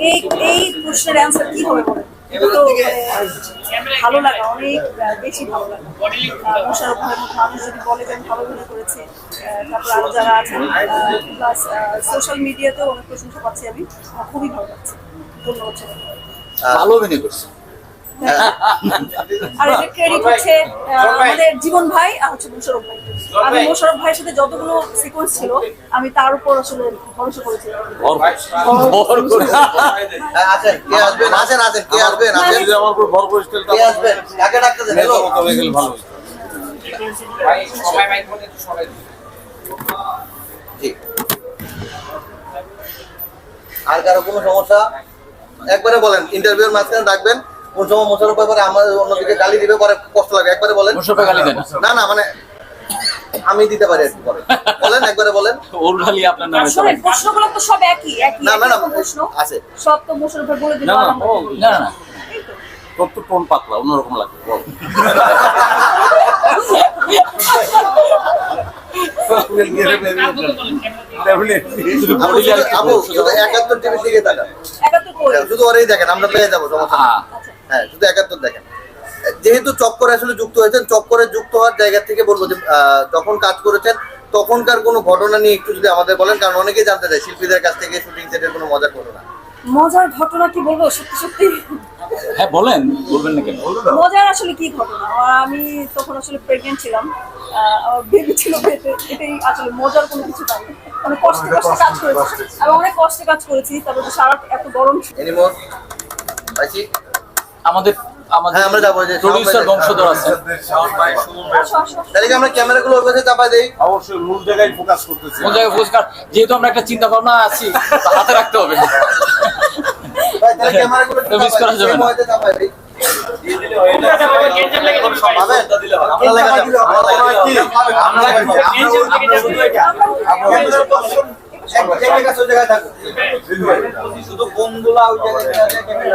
এই এই প্রশ্নের অ্যান্সার কি হবে তো মানে, ভালো লাগা অনেক বেশি ভালো লাগা। মোশারফ ভাইয়ের মতো মানুষ যদি বলে যে আমি ভালো মনে করেছি তারপর আরও যারা আছেন প্লাস সোশ্যাল মিডিয়াতেও অনেক প্রশংসা পাচ্ছি আমি। খুবই ভালো লাগছে। ধন্যবাদ ভালো অভিনয় করছে। আর এটা ক্রেডিট হচ্ছে আমাদের জীবন ভাই আর হচ্ছে মোশারফ ভাই। আমি মোশারফ ভাইয়ের সাথে যতগুলো সিকোয়েন্স ছিল আমি তার উপর আসলে ভরসা করেছিলাম। আর কারও কোনো সমস্যা? একবারে বলেন ইন্টারভিউর মাঝখানে ডাকবেন। কোন সময় ব্যাপারে আমার অন্যদিকে গালি দিবে পরে কষ্ট লাগে। একবারে বলেন। মোশারফে গালি দেন। না না মানে আমি দিতে পারি একটু পরে বলেন। একবারে বলেন। ওর গালি আপনার নামে আসলে প্রশ্নগুলো তো সব একই একই না, ম্যাডাম, প্রশ্ন। আছে। সব তো মোশারফ বলে দিল না, আর না, আমরা দিলাম। না না না। তোর তো টোন পাতলা অন্যরকম একাত্তর টিভির দিকে তাকান। শুধু ওরেই দেখেন আমরা পেয়ে যাব সমস্যা। হ্যাঁ শুধু একাত্তর দেখেন। যেহেতু চক্করে আসলে যুক্ত হয়েছেন চক্করে যুক্ত হওয়ার জায়গা থেকে বলব যে আহ, যখন কাজ করেছেন তখনকার কোনো ঘটনা নিয়ে একটু যদি আমাদের বলেন কারণ অনেকেই জানতে চায় শিল্পীদের কাছ থেকে শুটিং সেটের কোনো মজার ঘটনা। মজার ঘটনা কি বলব? সত্যি সত্যি। হ্যাঁ বলেন বলবেন না কেন? মজার আসলে কি ঘটনা? আমি তখন আসলে প্রেগনেন্ট ছিলাম। বেবি ছিল পেটে। এটাই আসলে মজার কোনো কিছু নাই অনেক কষ্টে কষ্টে কাজ করেছি। আমি অনেক কষ্টে কাজ করেছি। তারপরে সারা এত গরম ছিল। এনিমোর পাইছি? আমাদের আমাদের হ্যাঁ, আমরা যাব, যে প্রডিউসার বংশধর আছে। তাহলে কি আমরা ক্যামেরাগুলো ওর কাছে চাপা দেই অবশ্যই মূল জায়গায় ফোকাস করতেছি কোন জায়গায় পুরস্কার যেহেতু আমরা একটা চিন্তা ভাবনা আছি হাতে রাখতে হবে ভাই তাহলে ক্যামেরাগুলো করা যাবে না। চাপা দিই। শুধু বোমগুলা ওই জায়গায়